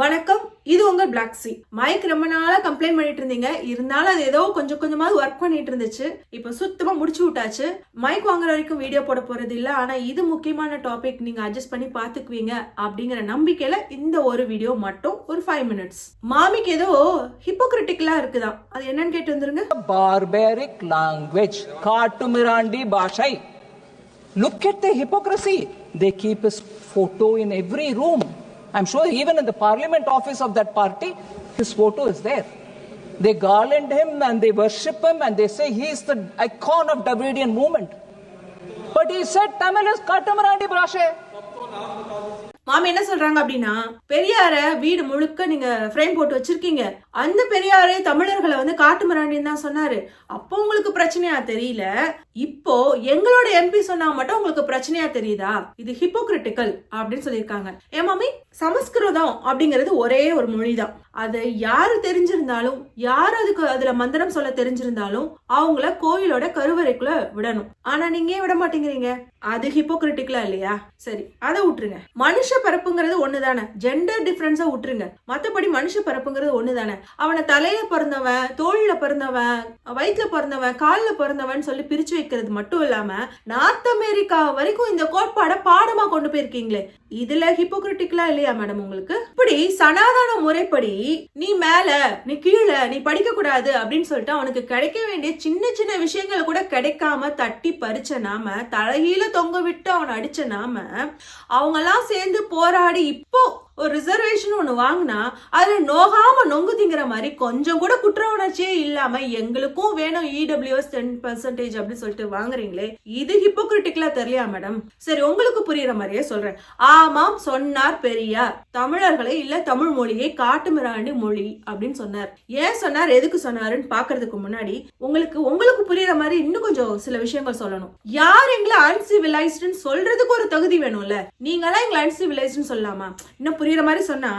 வணக்கம் இது உங்க பிளாக் சி மைக் ரொம்ப நாளா கம்ப்ளைண்ட் பண்ணிட்டு இருந்தீங்க. இருந்தாலும் அது ஏதோ கொஞ்சம் கொஞ்சமாவது ஒர்க் பண்ணிட்டு இருந்துச்சு. இப்போ சுத்தமா முடிச்சு விட்டாச்சு. மைக் வாங்குற வரைக்கும் வீடியோ போட போறது இல்ல. ஆனா இது முக்கியமான டாபிக் நீங்க அட்ஜஸ்ட் பண்ணி பாத்துக்குவீங்க அப்படிங்கிற நம்பிக்கையில இந்த ஒரு வீடியோ மட்டும் ஒரு ஃபைவ் மினிட்ஸ் மாமிக்கு ஏதோ ஹிப்போக்ரிட்டிக்கலா இருக்குதான் அது என்னன்னு கேட்டு வந்துருங்க. பார்பேரிக் லாங்குவேஜ் காட்டுமிராண்டி பாஷை. Look at the hypocrisy they keep his photo in every room I'm sure even in the parliament office of that party, his photo is there. They garland him and they worship him and they say he is the icon of Dravidian movement. But he said Tamil is Katamarandi Brashe. மாமி என்ன சொல்றாங்க அப்படின்னா பெரியார வீடு முழுக்க நீங்க frame போட்டு வச்சிருக்கீங்க அந்த பெரியாரே தமிழர்களை வந்து காட்டு மிராண்டின்னு தான் சொன்னாரு அப்போ உங்களுக்கு பிரச்சனையா தெரியல இப்போ எங்களோட எம்பி சொன்னா மட்டும் உங்களுக்கு பிரச்சனையா தெரியுதா இது ஹிப்போக்ரிட்டிக்கல் அப்படின்னு சொல்லியிருக்காங்க ஏன் மாமி சமஸ்கிருதம் அப்படிங்கிறது ஒரே ஒரு மொழி தான் அதை யாரு தெரிஞ்சிருந்தாலும் யார் அதுக்கு அதுல மந்திரம் சொல்ல தெரிஞ்சிருந்தாலும் அவங்கள கோயிலோட கருவறைக்குள்ள விடணும். ஆனா நீங்க ஏன் விட மாட்டேங்கிறீங்க? அது ஹிப்போக்ரிட்டிக்கலா இல்லையா? சரி அதை விட்டுருங்க மனுஷ பரப்புங்கிறது ஒண்ணுதானே? ஜெண்டர் டிஃபரன்ஸா விட்டுருங்க மத்தபடி மனுஷ பரப்புங்கிறது ஒண்ணுதானே? அவனை தலையில பிறந்தவன் தோல்ல பிறந்தவன் வயிற்றுல பிறந்தவன் கால்ல பிறந்தவன் சொல்லி பிரிச்சு வைக்கிறது மட்டும் இல்லாம நார்த் அமெரிக்கா வரைக்கும் இந்த கோட்பாடை பாடமா கொண்டு போயிருக்கீங்களே? இதுல ஹிப்போக்ரிட்டிக்கலா இல்லையா மேடம் உங்களுக்கு? இப்படி சனாதன முறைப்படி நீ மேல நீ கீழே நீ படிக்க கூடாது அப்படின்னு சொல்லிட்டு அவனுக்கு கிடைக்க வேண்டிய சின்ன சின்ன விஷயங்கள் கூட கிடைக்காம தட்டி பறிச்ச நாம தலையில தொங்க விட்டு அவனை அடிச்ச நாம அவங்க எல்லாம் சேர்ந்து போராடி இப்போ ஒரு ரிசர்வேஷன் ஒன்று வாங்கினா அதில் நோகாமல் நொங்கு திங்கிற மாதிரி கொஞ்சம் கூட குற்ற உணர்ச்சியே இல்லாமல் எங்களுக்கும் வேணும் இடபிள்யூஎஸ் டென் பர்சன்டேஜ் அப்படின்னு சொல்லிட்டு வாங்குறீங்களே இது ஹிப்போக்ரிட்டிக்கலாக தெரியலையா மேடம் சரி உங்களுக்கு புரியுற மாதிரியே சொல்கிறேன் ஆமாம் சொன்னார் பெரியார். தமிழர்களை இல்லை தமிழ் மொழியை காட்டுமிராண்டி மொழி அப்படின்னு சொன்னார். ஏன் சொன்னார் எதுக்கு சொன்னாருன்னு பார்க்கறதுக்கு முன்னாடி உங்களுக்கு உங்களுக்கு புரியுற மாதிரி இன்னும் கொஞ்சம் சில விஷயங்கள் சொல்லணும். யார் எங்களை அன்சிவிலைஸ்டுன்னு சொல்றதுக்கு ஒரு தகுதி வேணும்ல? நீங்களாம் எங்களை அன்சிவிலைஸ்டுன்னு சொல்லலாமா? இன்னும் புரியுற மாதிரி சொன்னா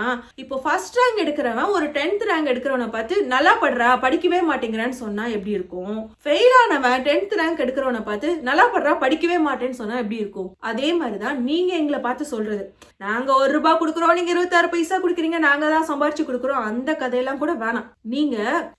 இப்போ ஃபர்ஸ்ட் ரேங்க் எடுக்கிறவன் ஒரு டென்த் ரேங்க் எடுக்கிறவனை பார்த்து நல்லா படுறா படிக்கவே மாட்டேங்கிறான்னு சொன்னா எப்படி இருக்கும்? ஃபெயில் ஆனவன் டென்த் ரேங்க் எடுக்கிறவனை பார்த்து நல்லா படுறா படிக்கவே மாட்டேன்னு சொன்னா எப்படி இருக்கும்? அதே மாதிரிதான் நீங்க எங்களை பார்த்து சொல்றது. நாங்க ஒரு ரூபாய் கொடுக்குறோம் நீங்க இருபத்தாறு பைசா கொடுக்குறீங்க நாங்க தான் சம்பாரிச்சு கொடுக்குறோம் அந்த கதையெல்லாம் கூட வேணாம். நீங்க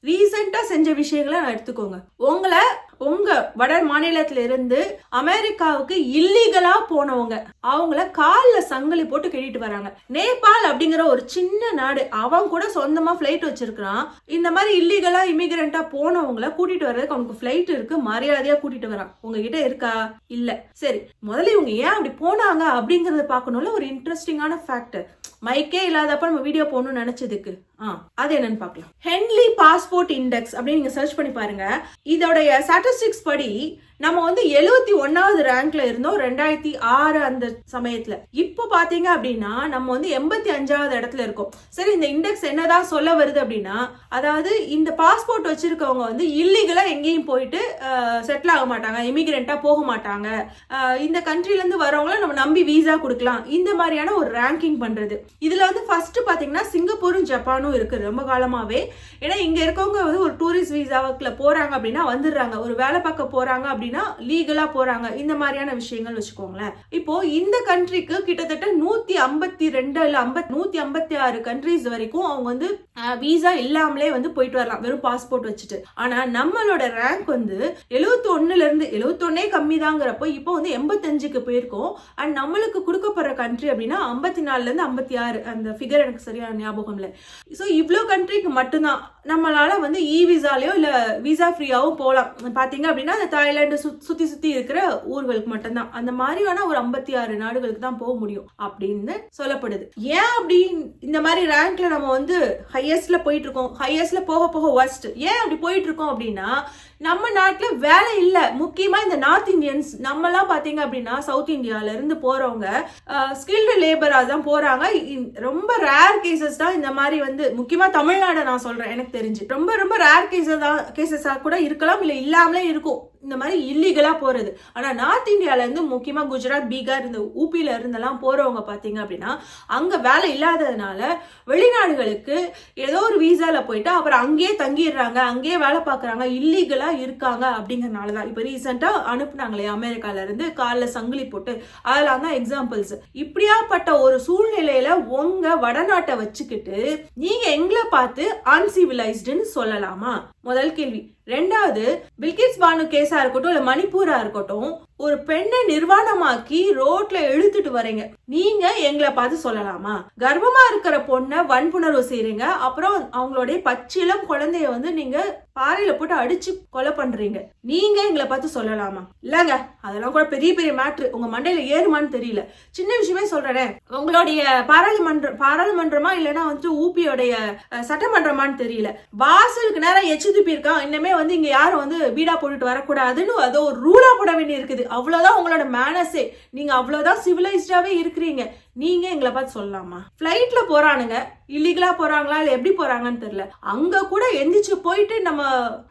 ரீசெண்டா செஞ்ச விஷயங்களை நான் எடுத்துக்கோங்க. உங்களை உங்க வட மாநிலத்துல இருந்து அமெரிக்காவுக்கு இல்லீகலா போனவங்க அவங்கள காலில் சங்கிலி போட்டு கட்டிட்டு வராங்க. நேபாள் அப்படிங்கிற ஒரு சின்ன நாடு அவன் கூட சொந்தமா ஃபிளைட் வச்சிருக்கான் இந்த மாதிரி இல்லீகலா இமிகிரண்டா போனவங்கள கூட்டிட்டு வர்றதுக்கு அவனுக்கு ஃபிளைட் இருக்கு மரியாதையா கூட்டிட்டு வரான். உங்ககிட்ட இருக்கா? இல்ல. சரி முதல்ல இவங்க ஏன் அப்படி போனாங்க அப்படிங்கறத பார்க்கணும்ல ஒரு இன்ட்ரெஸ்டிங்கான ஃபேக்டர் மைக்கே இல்லாதப்ப நம்ம வீடியோ போகணும்னு நினைச்சதுக்கு. அது என்னன்னு பார்க்கலாம் ஹென்லி பாஸ்போர்ட் இண்டெக்ஸ் அப்படின்னு நீங்க சர்ச் பண்ணி பாருங்க. இதோடைய ஸ்டாட்டிஸ்டிக்ஸ் படி நம்ம வந்து எழுபத்தி ஒன்னாவது ரேங்க்ல இருந்தோம் ரெண்டாயிரத்தி ஆறு அந்த சமயத்துல. இப்போ பாத்தீங்க அப்படின்னா நம்ம வந்து எண்பத்தி அஞ்சாவது இடத்துல இருக்கோம். சரி இந்த இண்டெக்ஸ் என்னதான் சொல்ல வருது அப்படின்னா அதாவது இந்த பாஸ்போர்ட் வச்சிருக்கவங்க வந்து இல்லீகலா எங்கேயும் போயிட்டு செட்டில் ஆக மாட்டாங்க இமிகிரண்டா போக மாட்டாங்க. இந்த கண்ட்ரில இருந்து வரவங்கள நம்ம நம்பி வீசா கொடுக்கலாம். இந்த மாதிரியான ஒரு ரேங்கிங் பண்றது. இதுல வந்து ஃபர்ஸ்ட் பாத்தீங்கன்னா சிங்கப்பூரும் ஜப்பானும் இருக்கு ரொம்ப காலமாவே. ஏன்னா இங்க இருக்கவங்க வந்து ஒரு டூரிஸ்ட் வீசாவுக்குள்ள போறாங்க அப்படின்னா வந்துடுறாங்க. ஒரு வேலை பார்க்க போறாங்க அப்படின்னா லீகலா போறாங்க. இந்த மாதிரியான விஷயங்கள் வச்சுக்கோங்களேன். இப்போ இந்த கண்ட்ரிக்கு கிட்டத்தட்ட நூத்தி ஐம்பத்தி ரெண்டு இல்ல ஐம்பத் நூத்தி ஐம்பத்தி ஆறு கண்ட்ரிஸ் வரைக்கும் அவங்க வந்து வீசா இல்லாமலே வந்து போயிட்டு வரலாம். வெறும் பாஸ்போர்ட் வச்சுட்டு. ஆனா நம்மளோட ரேங்க் வந்து எழுவத்தி ஒண்ணுல இருந்து கம்மி தாங்கிறப்போ இப்போ வந்து எண்பத்தஞ்சுக்கு போயிருக்கோம். அண்ட் நம்மளுக்கு கொடுக்கப்படுற கண்ட்ரி அப்படின்னா ஐம்பத்தி நாலுல இருந்து ஐம்பத்தி ஆறு. அந்த ஃபிகர் எனக்கு சரியான ஞாபகம் இல்லை. ஸோ இவ்வளோ கண்ட்ரிக்கு மட்டும்தான். நம்மளால் வந்து இ விசாலையோ இல்லை விசா ஃப்ரீயாகவும் போகலாம் பார்த்தீங்க அப்படின்னா அந்த தாய்லாண்டு சு- சுற்றி சுற்றி இருக்கிற ஊர்களுக்கு மட்டும்தான். அந்த மாதிரி ஒரு ஐம்பத்தி ஆறு நாடுகளுக்கு தான் போக முடியும் அப்படின்னு சொல்லப்படுது. ஏன் அப்படி இந்த மாதிரி ரேங்க்ல நம்ம வந்து ஹையஸ்ட்ல போயிட்டு இருக்கோம்? ஹையஸ்ட்ல போக போக ஒர்ஸ்ட் ஏன் அப்படி போயிட்டு இருக்கோம் அப்படின்னா நம்ம நாட்டில் வேலை இல்லை. முக்கியமாக இந்த நார்த் இந்தியன்ஸ் நம்மலாம் பார்த்தீங்க அப்படின்னா சவுத் இந்தியாவிலேருந்து போகிறவங்க ஸ்கில்டு லேபராக தான் போகிறாங்க ரொம்ப ரேர் கேசஸ் தான் இந்த மாதிரி வந்து முக்கியமாக தமிழ்நாடை நான் சொல்கிறேன் எனக்கு தெரிஞ்சு. ரொம்ப ரொம்ப ரேர் கேஸஸ் தான் கேசஸா கூட இருக்கலாம் இல்லை இல்லாமலே இருக்கும். இந்த மாதிரி இல்லீகலாக போகிறது ஆனால் நார்த் இந்தியாவிலேருந்து முக்கியமாக குஜராத் பீகார் இந்த ஊபியில் இருந்தெல்லாம் போகிறவங்க பார்த்தீங்க அப்படின்னா அங்கே வேலை இல்லாததுனால வெளிநாடுகளுக்கு ஏதோ ஒரு வீசாவில் போயிட்டு அப்புறம் அங்கேயே தங்கிடுறாங்க அங்கேயே வேலை பார்க்குறாங்க இல்லீகலாக இருக்காங்க அப்படிங்கறனாலதான் இப்போ ரீசெண்டாக அனுப்புனாங்களே அமெரிக்காவிலேருந்து காலில் சங்கிலி போட்டு அதெல்லாம் தான் எக்ஸாம்பிள்ஸ் இப்படியாப்பட்ட ஒரு சூழ்நிலையில் உங்கள் வடநாட்டை வச்சுக்கிட்டு நீங்கள் எங்களை பார்த்து அன்சிவிலைஸ்டுன்னு சொல்லலாமா? முதல் கேள்வி. ரெண்டாவது பில்கிஸ் பானு கேஸ் இருக்கட்டும் இல்ல மணிப்பூரா இருக்கட்டும் ஒரு பெண்ணை நிர்வாணமாக்கி ரோட்ல இழுத்துட்டு வரீங்க. நீங்க எங்களை பார்த்து சொல்லலாமா? கர்ப்பமா இருக்கிற பொண்ணை வன்புணர்வு செய்யறீங்க அப்புறம் அவங்களுடைய பச்சிலம் குழந்தைய வந்து நீங்க பாறையில போட்டு அடிச்சு கொலை பண்றீங்க. நீங்க எங்களை பார்த்து சொல்லலாமா? இல்லங்க அதெல்லாம் கூட பெரிய பெரிய மேட்ரு உங்க மண்டையில ஏறுமான்னு தெரியல. சின்ன விஷயமே சொல்றேன். உங்களுடைய பாராளுமன்ற பாராளுமன்றமா இல்லைன்னா வந்து ஊபியோடைய சட்டமன்றமான்னு தெரியல. வாசலுக்கு நேரம் எச்சு துப்பி இருக்கான். இன்னமே வந்து இங்க யாரும் வந்து வீடா போட்டுட்டு வரக்கூடாதுன்னு அதோ ஒரு ரூலா போட வேண்டி இருக்குது அவ்வளவுதான் உங்களோட மேனஸே நீங்க அவ்வளவுதான் சிவிலைஸ்டாவே இருக்கிறீங்க. நீங்க எங்களை பார்த்து சொல்லலாமா? ஃப்ளைட்ல போறானுங்க. இல்லீகலா போறாங்களா? இல்ல எப்படி போறாங்கன்னு தெரியல. அங்க கூட எந்திரிச்சு போயிட்டு நம்ம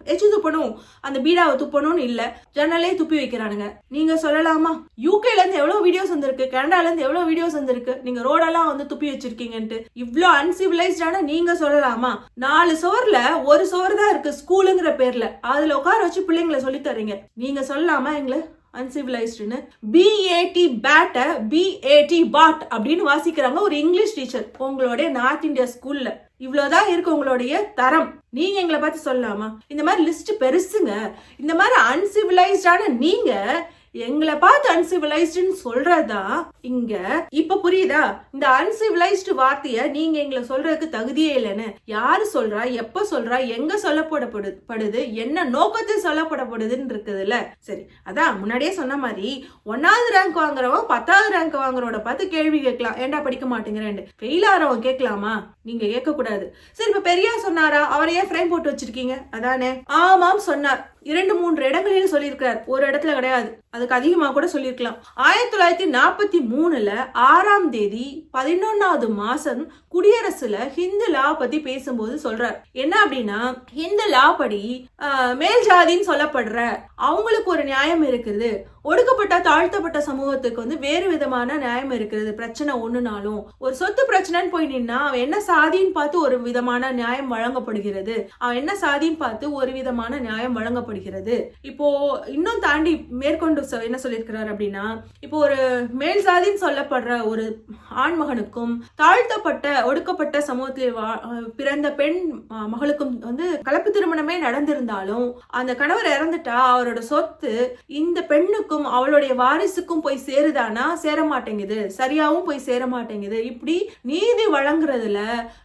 எச்சு துப்பணும். அந்த பீடாவை துப்பணும்னு இல்ல. ஜன்னலே துப்பி வைக்கிறானுங்க. நீங்க சொல்லலாமா? யூகேல இருந்து எவ்வளவு வீடியோஸ் வந்திருக்கு? கனடால இருந்து எவ்வளவு வீடியோஸ் வந்திருக்கு? நீங்க ரோடெல்லாம் வந்து துப்பி வச்சிருக்கீங்கன்ட்டு. இவ்வளோ அன்சிவிலைஸ்டான நீங்க சொல்லலாமா? நாலு சோர்ல ஒரு சோறு தான் இருக்கு ஸ்கூலுங்கிற பேர்ல. அதுல உட்கார வச்சு பிள்ளைங்களை சொல்லி தர்றீங்க. நீங்க சொல்லலாமா எங்களை? அன்சிவிலைஸ்டுன்னு பிஏடி பேட்டை பிஏடி பாட் அப்படின்னு வாசிக்கிறாங்க ஒரு இங்கிலீஷ் டீச்சர் உங்களுடைய நார்த் இந்தியா ஸ்கூல்ல இவ்வளவுதான் இருக்கு உங்களுடைய தரம். நீங்க எங்களை பார்த்து சொல்லலாமா? இந்த மாதிரி லிஸ்ட் பெருசுங்க. இந்த மாதிரி அன்சிவிலைஸ்டான நீங்க எங்களை பார்த்து அன்சிவிலைஸ்டுன்னு சொல்றதா? இங்க இப்ப புரியுதா? இந்த அன்சிவிலைஸ்டு வார்த்தைய நீங்க எங்களை சொல்றதுக்கு தகுதியே இல்லைன்னு. யாரு சொல்றா? எப்ப சொல்றா? எங்க சொல்லப்படப்படுது? என்ன நோக்கத்தில் சொல்லப்படப்படுதுன்னு இருக்குதுல்ல. சரி அதான் முன்னாடியே சொன்ன மாதிரி ஒன்னாவது ரேங்க் வாங்குறவன் பத்தாவது ரேங்க் வாங்குறவட பார்த்து கேள்வி கேட்கலாம். ஏன்டா படிக்க மாட்டேங்கிறேன் ஃபெயில் ஆறவன் கேட்கலாமா? நீங்க கேட்க கூடாது சரி இப்ப பெரியார் சொன்னாரா? அவரையே ஃப்ரேம் போட்டு வச்சிருக்கீங்க? அதானே? ஆமாம் சொன்னார். இரண்டு மூன்று இடங்களில் சொல்லியிருக்கிறார் ஒரு இடத்துல கிடையாது. அதுக்கு அதிகமாக கூட சொல்லியிருக்கலாம். ஆயிரத்தி தொள்ளாயிரத்தி நாற்பத்தி மூணுல ஆறாம் தேதி பதினொன்னாவது மாசம் குடியரசுல ஹிந்து லா பத்தி பேசும்போது சொல்றார். என்ன அப்படின்னா ஹிந்து லா படி மேல் ஜாதின்னு சொல்லப்படுற அவங்களுக்கு ஒரு நியாயம் இருக்குது. ஒடுக்கப்பட்ட தாழ்த்தப்பட்ட சமூகத்துக்கு வந்து வேறு விதமான நியாயம் இருக்கிறது. பிரச்சனை ஒண்ணுனாலும். ஒரு சொத்து பிரச்சனைன்னு போய் நின்னா அவன் என்ன சாதின்னு பார்த்து ஒரு விதமான நியாயம் வழங்கப்படுகிறது. அவன் என்ன சாதின்னு பார்த்து ஒரு விதமான நியாயம் வழங்கப்படுகிறது. இப்போ இன்னும் தாண்டி மேற்கொண்டு என்ன சொல்லியிருக்கிறார் அப்படின்னா இப்போ ஒரு மேல் சாதின்னு சொல்லப்படுற ஒரு ஆண்மகனுக்கும் தாழ்த்தப்பட்ட ஒடுக்கப்பட்ட சமூகத்தில் வா- பிறந்த பெண் மகளுக்கும் வந்து கலப்பு திருமணமே நடந்திருந்தாலும் அந்த கணவர் இறந்துட்டா அவரோட சொத்து இந்த பெண்ணுக்கும் அவளுடைய வாரிசுக்கும் போய் சேருதானா? சேர மாட்டேங்குது சரியாவும் போய் சேர மாட்டேங்குது இப்படி நீதி வழங்குறதுல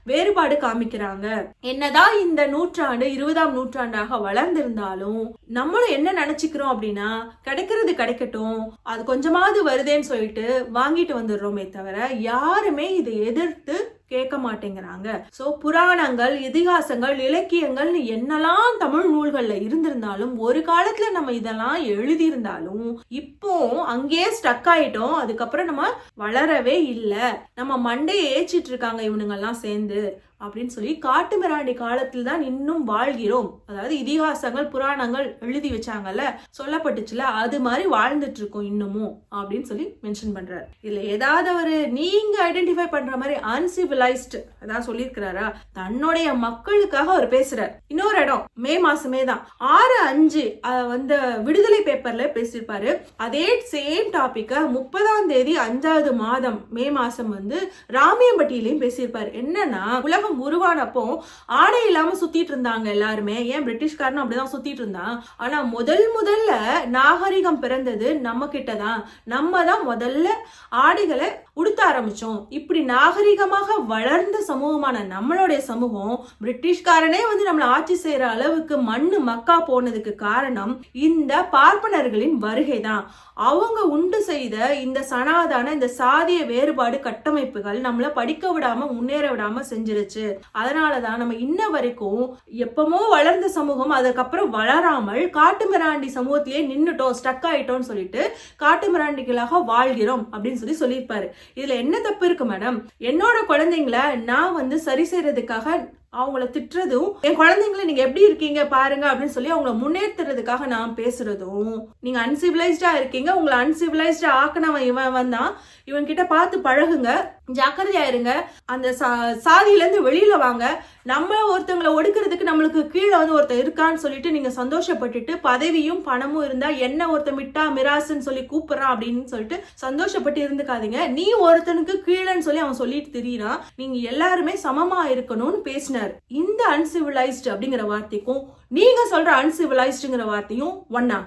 வேறுபாடு காமிக்கிறாங்க. என்னதான் இந்த நூற்றாண்டு இருபதாம் நூற்றாண்டாக வளர்ந்திருந்தாலும் நம்மளும் என்ன நினைச்சுக்கிறோம் அப்படின்னா கிடைக்கிறது கிடைக்கட்டும் அது கொஞ்சமாவது வருதேன்னு சொல்லிட்டு வாங்கிட்டு வந்துடுறோமே தவிர யாருமே இதை எதிர்த்து கேட்க மாட்டேங்கிறாங்க. சோ புராணங்கள் இதிகாசங்கள் இலக்கியங்கள்னு என்னெல்லாம் தமிழ் நூல்கள்ல இருந்திருந்தாலும் ஒரு காலத்துல நம்ம இதெல்லாம் எழுதியிருந்தாலும் இப்போ அங்கேயே ஸ்டக் ஆயிட்டோம். அதுக்கப்புறம் நம்ம வளரவே இல்லை. நம்ம மண்டையை ஏச்சிட்டு இருக்காங்க இவனுங்கெல்லாம் சேர்ந்து. அப்படின்னு சொல்லி காட்டுமிராண்டி காலத்தில் தான் இன்னும் வாழ்கிறோம். அதாவது இதிகாசங்கள் புராணங்கள் எழுதி வச்சாங்கல்ல சொல்லப்பட்டுச்சுல அது மாதிரி வாழ்ந்துட்டு இருக்கோம் இன்னமும் அப்படின்னு சொல்லி மென்ஷன் பண்றாரு. இதுல ஏதாவது ஒரு நீங்க ஐடென்டிஃபை பண்ற மாதிரி அன்சிவிலைஸ்டு அதான் சொல்லியிருக்கிறாரா? தன்னுடைய மக்களுக்காக அவர் பேசுறார். இன்னொரு இடம் மே மாசமே தான். ஆறு அஞ்சு வந்த விடுதலை பேப்பர்ல பேசியிருப்பாரு. அதே சேம் டாபிக்க முப்பதாம் தேதி அஞ்சாவது மாதம் மே மாசம் வந்து ராமியம்பட்டியிலையும் பேசியிருப்பாரு. என்னன்னா உலகம் உருவானப்போ ஆடை இல்லாம சுத்திட்டு இருந்தாங்க எல்லாருமே. ஏன் பிரிட்டிஷ்காரனும் அப்படிதான் சுத்திட்டு இருந்தான். ஆனா முதல் முதல்ல நாகரிகம் பிறந்தது நம்ம கிட்ட தான் நம்ம தான் முதல்ல ஆடைகளை உடுத்த ஆரம்பிச்சோம். இப்படி நாகரிகமாக வளர்ந்த சமூகமான நம்மளுடைய சமூகம் பிரிட்டிஷ்காரனே வந்து நம்மளை ஆட்சி செய்யற அளவுக்கு மண்ணு மக்கா போனதுக்கு காரணம் இந்த பார்ப்பனர்களின் வருகை தான் அவங்க உண்டு செய்த இந்த சனாதான இந்த சாதிய வேறுபாடு கட்டமைப்புகள் நம்மளை படிக்க விடாம முன்னேற விடாம செஞ்சிருச்சு. அதனாலதான் நம்ம இன்ன வரைக்கும் எப்பமோ வளர்ந்த சமூகம் அதுக்கப்புறம் வளராமல் காட்டுமிராண்டி சமூகத்திலேயே நின்றுட்டோம் ஸ்டக் ஆயிட்டோம்னு சொல்லிட்டு காட்டுமிராண்டிகளாக வாழ்கிறோம் அப்படின்னு சொல்லி சொல்லியிருப்பாரு. இதுல என்ன தப்பு இருக்கு மேடம் என்னோட குழந்தைங்கள நான் வந்து சரி செய்யறதுக்காக அவங்கள திட்டுறதும் என் குழந்தைங்களை நீங்க எப்படி இருக்கீங்க பாருங்க அப்படின்னு சொல்லி அவங்கள முன்னேற்றுறதுக்காக நான் பேசுறதும் நீங்க அன்சிவிலைஸ்டா இருக்கீங்க உங்களை அன்சிவிலைஸ்டா ஆக்கினவன் இவன் வந்தான் இவன் கிட்ட பார்த்து பழகுங்க ஜாக்கிரதையா இருங்க அந்த சா- சாதியில இருந்து வெளியில வாங்க. நம்ம ஒருத்தங்களை ஒடுக்கிறதுக்கு நம்மளுக்கு கீழே வந்து ஒருத்தர் இருக்கான்னு சொல்லிட்டு நீங்க சந்தோஷப்பட்டுட்டு பதவியும் பணமும் இருந்தா என்ன ஒருத்தன் மிட்டா மிராசுன்னு சொல்லி கூப்பிடுறான் அப்படின்னு சொல்லிட்டு சந்தோஷப்பட்டு இருந்துக்காதீங்க. நீ ஒருத்தனுக்கு கீழேன்னு சொல்லி அவன் சொல்லிட்டு தெரியுறான். நீங்க எல்லாருமே சமமா இருக்கணும்னு பேசினார். இந்த அன்சிவிலைஸ்டு அப்படிங்கிற வார்த்தைக்கும் நீங்க சொல்ற அன்சிவிலைஸ்டுங்கிற வார்த்தையும் ஒன்னா